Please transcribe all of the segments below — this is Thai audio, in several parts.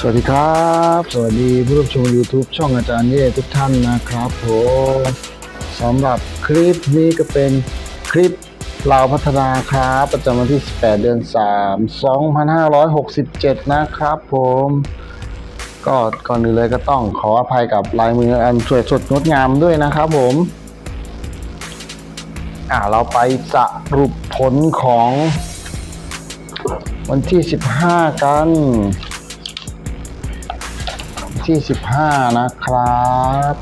สวัสดีครับ สวัสดีผู้รับชม YouTube ช่องอาจารย์เย่ทุกท่านนะครับผมสำหรับคลิปนี้ก็เป็นคลิปเราพัฒนาครับ ประจำวันที่ 18 เดือน 3 2567 นะครับผมก็ก่อนอื่นเลยก็ต้องขออภัยกับลายมืออันสวยสดงดงามด้วยนะครับผม อ่าเราไปสรุปผลของวันที่ 15 กัน ที่15 นะครับ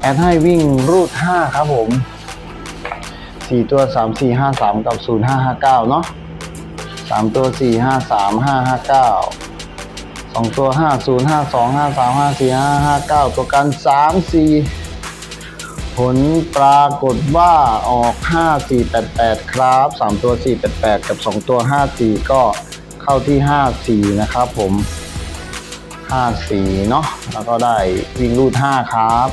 แอดให้วิ่งรูด 5 ครับผม 4 ตัว 3 4 5 3 กับ 0 5 5 9 เนาะ3 ตัว 4 5 3 5 5 9 2 ตัว 5 0 5 2 5 3 5 4 5 5 9 ตัวกัน 3 4 ผลปรากฏว่าออก 5 4 8 8 ครับ 3 ตัว 4 8 8 กับ 2 ตัว 5 4 ก็ เข้าที่ 5 4 นะครับผม 5 4 เนาะแล้วก็ได้วิ่งรูด 5 ครับ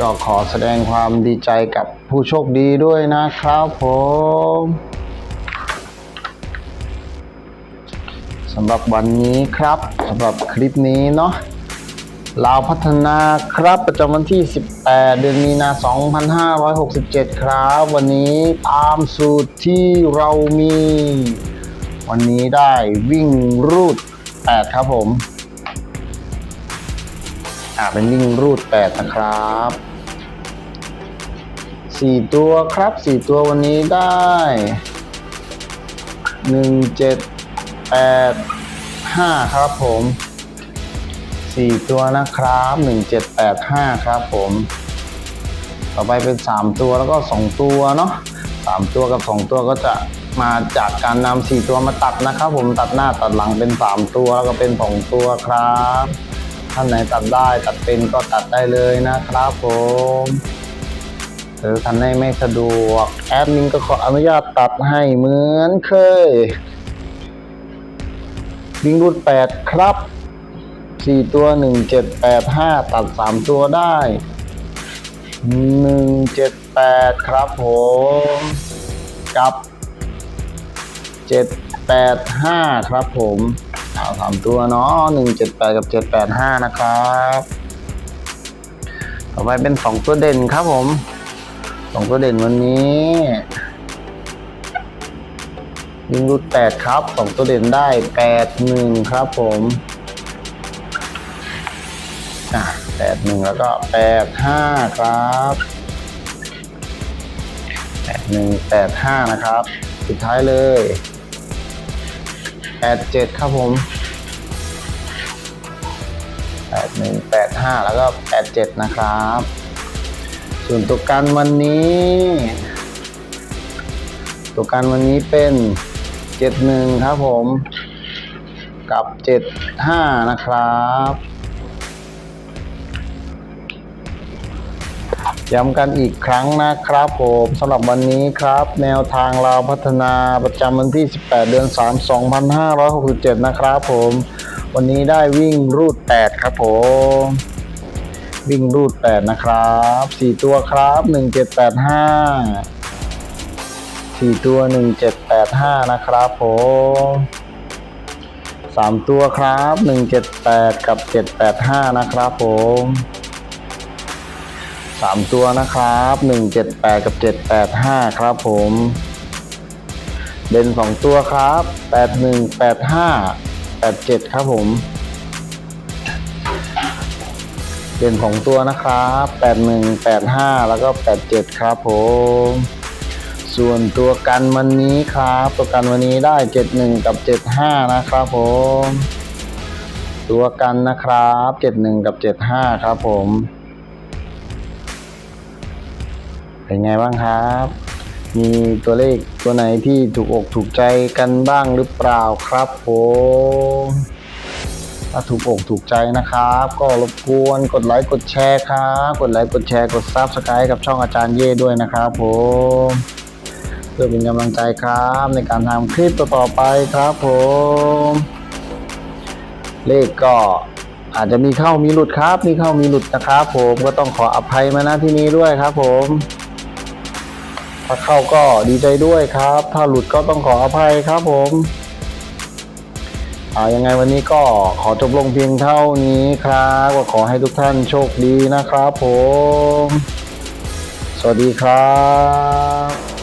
ก็ขอแสดงความดีใจกับผู้โชคดีด้วยนะครับผมสำหรับวันนี้ครับสำหรับคลิปนี้เนาะ ลาวพัฒนาครับประจำวันที่ 18 เดือนมีนา 2567 ครับ วันนี้ตามสูตรที่เรามี วันนี้ได้วิ่งรูด 8 ครับผมอ่าเป็นวิ่งรูด 8 นะครับสี่ตัวครับสี่ตัววันนี้ได้หนึ่งเจ็ดแปดห้าครับผม สี่ตัวนะครับหนึ่งเจ็ดแปดห้าครับผม ต่อไปเป็นสามตัวแล้วก็สองตัวเนาะสามตัวกับสองตัวก็จะมาจากการนำสี่ตัวมาตัดนะครับผมตัดหน้าตัดหลังเป็นสามตัวแล้วก็เป็นสองตัวครับท่านไหนตัดได้ตัดเป็นก็ตัดได้เลยนะครับผมหรือท่านไหนไม่สะดวกแอดมินก็ขออนุญาตตัดให้เหมือนเคยวิ่งรูดแปดครับ สี่ตัวหนึ่งเจ็ดแปดห้าตัดสามตัวได้หนึ่งเจ็ดแปดครับผมกับเจ็ดแปดห้าครับผมเอาสามตัวเนาะหนึ่งเจ็ดแปดกับเจ็ดแปดห้านะครับ ต่อไปเป็นสองตัวเด่นครับผมสองตัวเด่นวันนี้ยิงรูดแปดครับสองตัวเด่นได้แปดหนึ่งครับผม อะแปดหนึ่งแล้วก็แปดห้าครับแปดหนึ่งแปดห้านะครับ สุดท้ายเลยแปดเจ็ดครับผมแปดหนึ่งแปดห้าแล้วก็แปดเจ็ดนะครับ ส่วนตัวกันวันนี้ ตัวกันวันนี้เป็นเจ็ดหนึ่งครับผม กับเจ็ดห้านะครับ ย้ำกันอีกครั้งนะครับผมสำหรับวันนี้ครับ แนวทางเราพัฒนาประจำวันที่ 18 เดือน 3 2567 นะครับผม วันนี้ได้วิ่งรูด 8 ครับผม วิ่งรูด 8 นะครับสี่ตัวครับหนึ่งเจ็ดแปดห้าสี่ตัวหนึ่งเจ็ดแปดห้านะครับผมสามตัวครับหนึ่งเจ็ดแปดกับเจ็ดแปดห้านะครับผม สามตัวนะครับหนึ่งเจ็ดแปดกับเจ็ดแปดห้าครับผม เด่นสองตัวครับแปดหนึ่งแปดห้าแปดเจ็ดครับผม เด่นของตัวนะครับ81 85แปดห้าแล้วก็87ครับผม ส่วนตัวกันวันนี้ครับ ตัวกันวันนี้ได้71กับ75นะครับผม ตัวกันนะครับ71กับ75ครับผม เป็นไงบ้างครับ มีตัวเลขตัวไหนที่ถูกอกถูกใจกันบ้างหรือเปล่าครับผมถ้าถูกอกถูกใจนะครับ ก็รบกวนกดไลค์กดแชร์ครับกดไลค์กดแชร์กดซับสไครต์กับช่องอาจารย์เย่ด้วยนะครับผมเพื่อเป็นกำลังใจครับ ในการทำคลิปต่อๆไปครับผม เลขก็อาจจะมีเข้ามีหลุดครับ มีเข้ามีหลุดนะครับ ผมก็ต้องขออภัยมาณที่นี้ด้วยครับผม ถ้าเข้าก็ดีใจด้วยครับ ถ้าหลุดก็ต้องขออภัยครับผมอ่ายังไงวันนี้ก็ขอจบลงเพียงเท่านี้ครับก็ขอให้ทุกท่านโชคดีนะครับผม สวัสดีครับ